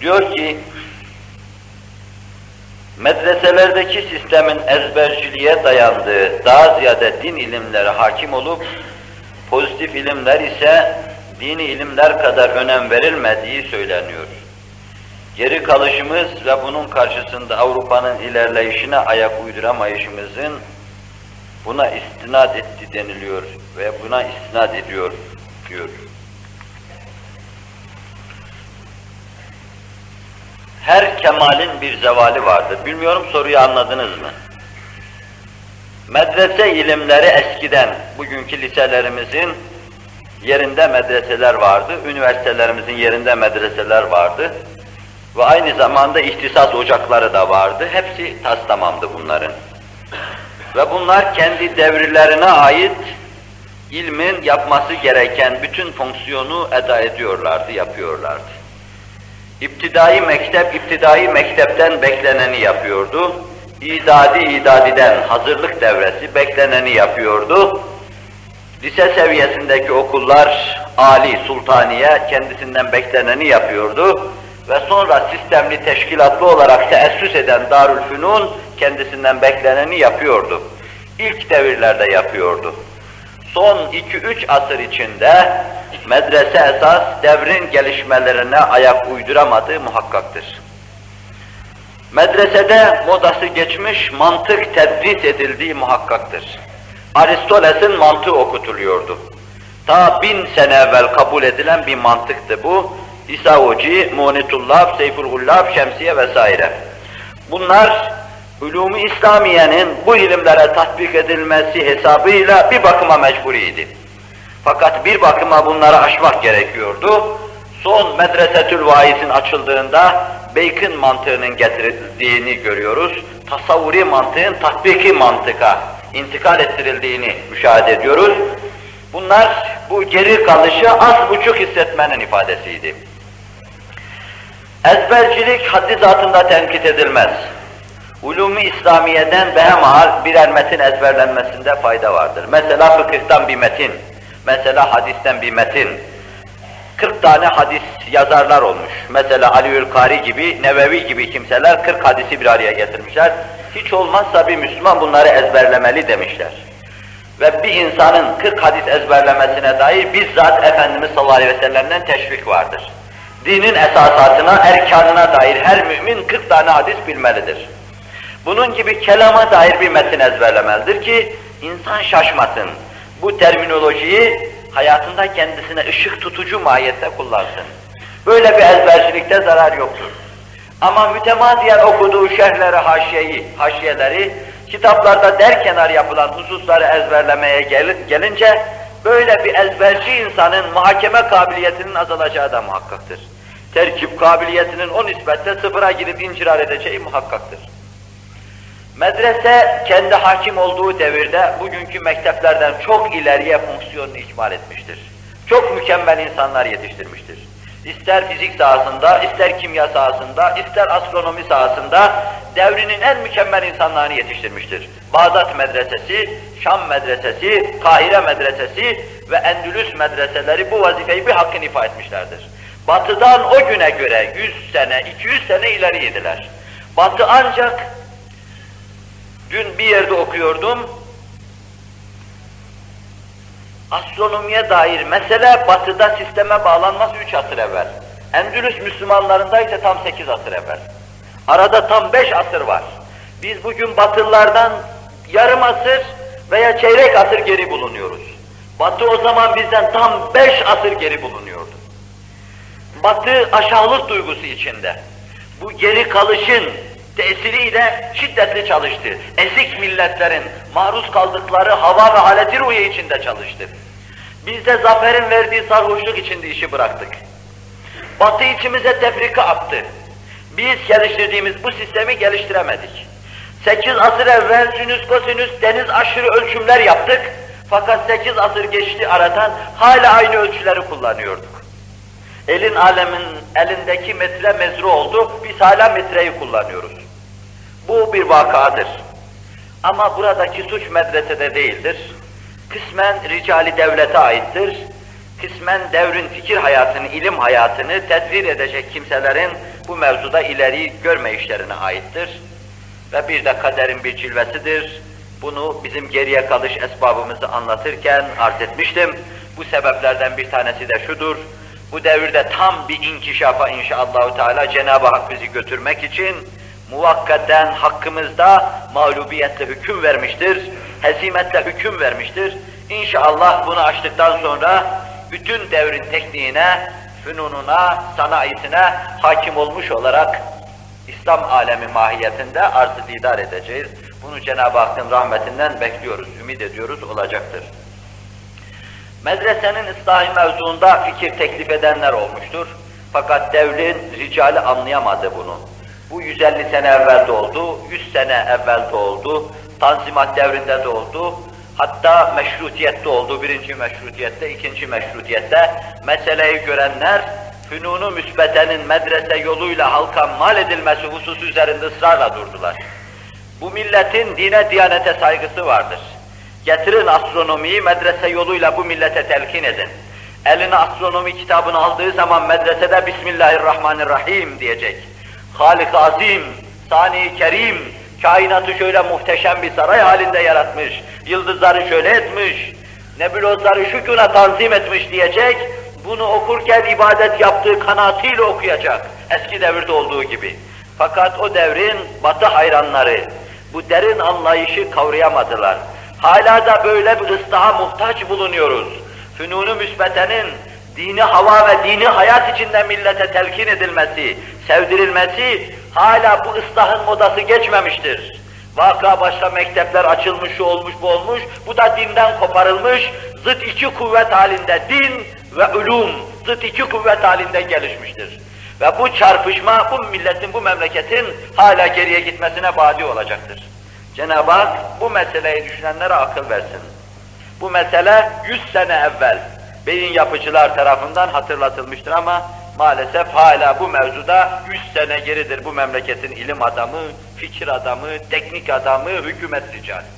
Diyor ki, medreselerdeki sistemin ezberciliğe dayandığı, daha ziyade din ilimleri hakim olup, pozitif ilimler ise dini ilimler kadar önem verilmediği söyleniyor. Geri kalışımız ve bunun karşısında Avrupa'nın ilerleyişine ayak uyduramayışımızın buna istinad etti deniliyor ve buna istinad ediyor diyor. Her kemalin bir zevali vardır. Bilmiyorum soruyu anladınız mı? Medrese ilimleri eskiden, bugünkü liselerimizin yerinde medreseler vardı, üniversitelerimizin yerinde medreseler vardı ve aynı zamanda ihtisas ocakları da vardı. Hepsi tas tamamdı bunların. Ve bunlar kendi devirlerine ait ilmin yapması gereken bütün fonksiyonu eda ediyorlardı, yapıyorlardı. İptidai mektep, iptidai mektepten bekleneni yapıyordu. İdadi idadiden hazırlık devresi bekleneni yapıyordu. Lise seviyesindeki okullar, Ali, sultaniye kendisinden bekleneni yapıyordu. Ve sonra sistemli teşkilatlı olarak teessüs eden Darülfünun kendisinden bekleneni yapıyordu. İlk devirlerde yapıyordu. Son 2-3 asır içinde medrese esas devrin gelişmelerine ayak uyduramadığı muhakkaktır. Medresede modası geçmiş mantık tedris edildiği muhakkaktır. Aristoteles'in mantığı okutuluyordu. Ta bin sene evvel kabul edilen bir mantıktı bu. İsa Hoci, Muğnitullab, Seyfulhullab, Şemsiye vesaire. Bunlar ulûmu İslamiye'nin bu ilimlere tatbik edilmesi hesabıyla bir bakıma mecburiydi. Fakat bir bakıma bunları aşmak gerekiyordu. Son Medresetül Vaiz'in açıldığında Bacon mantığının getirildiğini görüyoruz. Tasavvuri mantığın tatbiki mantıka intikal ettirildiğini müşahede ediyoruz. Bunlar bu geri kalışı az buçuk hissetmenin ifadesiydi. Ezbercilik haddi zatında tenkit edilmez. Ulûm-i İslamiye'den behemahal birer metin ezberlenmesinde fayda vardır. Mesela fıkıhtan bir metin, mesela hadisten bir metin. 40 tane hadis yazarlar olmuş. Mesela Aliül Kari gibi, Nevevi gibi kimseler 40 hadisi bir araya getirmişler. Hiç olmazsa bir Müslüman bunları ezberlemeli demişler. Ve bir insanın 40 hadis ezberlemesine dair bizzat Efendimiz sallallahu aleyhi ve sellem'den teşvik vardır. Dinin esasatına, erkanına dair her mümin 40 tane hadis bilmelidir. Bunun gibi kelama dair bir metin ezberlemelidir ki insan şaşmasın. Bu terminolojiyi hayatında kendisine ışık tutucu mahiyette kullansın. Böyle bir ezbercilikte zarar yoktur. Ama mütemadiyen okuduğu şerhleri, haşiyeyi, haşiyeleri, kitaplarda der kenar yapılan hususları ezberlemeye gel gelince, böyle bir ezberci insanın muhakeme kabiliyetinin azalacağı da muhakkaktır. Terkip kabiliyetinin o nispetle sıfıra gidip incirar edeceği muhakkaktır. Medrese kendi hakim olduğu devirde bugünkü mekteplerden çok ileriye fonksiyonunu ikmal etmiştir. Çok mükemmel insanlar yetiştirmiştir. İster fizik sahasında, ister kimya sahasında, ister astronomi sahasında devrinin en mükemmel insanlarını yetiştirmiştir. Bağdat Medresesi, Şam Medresesi, Kahire Medresesi ve Endülüs medreseleri bu vazifeyi bir hakkın ifa etmişlerdir. Batı'dan o güne göre 100 sene, 200 sene ileriydiler. Batı ancak Dün bir yerde okuyordum. Astronomiye dair mesele batıda sisteme bağlanması üç asır evvel. Endülüs Müslümanlarında ise tam sekiz asır evvel. Arada tam beş asır var. Biz bugün batılılardan yarım asır veya çeyrek asır geri bulunuyoruz. Batı o zaman bizden tam beş asır geri bulunuyordu. Batı aşağılık duygusu içinde. Bu geri kalışın tesiriyle şiddetli çalıştı. Ezik milletlerin maruz kaldıkları hava ve haleti ruhiye içinde çalıştı. Biz de zaferin verdiği sarhoşluk içinde işi bıraktık. Batı içimize tefrika attı. Biz geliştirdiğimiz bu sistemi geliştiremedik. Sekiz asır evvel sinüs kosinüs deniz aşırı ölçümler yaptık. Fakat sekiz asır geçti aradan hala aynı ölçüleri kullanıyorduk. Elin alemin elindeki metre mezru oldu, biz hala metreyi kullanıyoruz. Bu bir vakadır. Ama buradaki suç medresede değildir. Kısmen ricali devlete aittir. kısmen devrin fikir hayatını, ilim hayatını tedbir edecek kimselerin bu mevzuda ileri görme işlerine aittir. Ve bir de kaderin bir cilvesidir. Bunu bizim geriye kalış esbabımızı anlatırken arz etmiştim. Bu sebeplerden bir tanesi de şudur. Bu devirde tam bir inkişafa inşallahü teala Cenab-ı Hak bizi götürmek için muvakkaten hakkımızda mağlubiyetle hüküm vermiştir, hezimetle hüküm vermiştir. İnşallah bunu açtıktan sonra bütün devrin tekniğine, fünununa, sanayisine hakim olmuş olarak İslam alemi mahiyetinde arz-ı didar edeceğiz. Bunu Cenab-ı Hakk'ın rahmetinden bekliyoruz, ümit ediyoruz, olacaktır. Medresenin ıslahı mevzuunda fikir teklif edenler olmuştur. Fakat devrin ricali anlayamadı bunu. Bu 150 sene evvel de oldu, 100 sene evvel de oldu, Tanzimat devrinde de oldu, hatta meşrutiyette oldu, birinci meşrutiyette, ikinci meşrutiyette meseleyi görenler, fünunu müsbetenin medrese yoluyla halka mal edilmesi hususu üzerinde ısrarla durdular. Bu milletin dine, diyanete saygısı vardır. Getirin astronomiyi medrese yoluyla bu millete telkin edin. Eline astronomi kitabını aldığı zaman medresede Bismillahirrahmanirrahim diyecek. Halik Azim, Sani Kerim, kainatı şöyle muhteşem bir saray halinde yaratmış, yıldızları şöyle etmiş, nebulozları şu güne tanzim etmiş diyecek, bunu okurken ibadet yaptığı kanaatiyle okuyacak, eski devirde olduğu gibi. Fakat o devrin batı hayranları bu derin anlayışı kavrayamadılar. Hala da böyle bir ıslaha muhtaç bulunuyoruz. Fünunu müsbetenin dini hava ve dini hayat içinde millete telkin edilmesi, sevdirilmesi hala bu ıslahın modası geçmemiştir. Vaka başka mektepler açılmış, şu olmuş, bu olmuş, bu da dinden koparılmış, zıt iki kuvvet halinde din ve ulum, zıt iki kuvvet halinde gelişmiştir. Ve bu çarpışma bu milletin, bu memleketin hala geriye gitmesine badi olacaktır. Cenab-ı Hak bu meseleyi düşünenlere akıl versin. Bu mesele 100 sene evvel beyin yapıcılar tarafından hatırlatılmıştır ama maalesef hala bu mevzuda 100 sene geridir bu memleketin ilim adamı, fikir adamı, teknik adamı, hükümet ricali.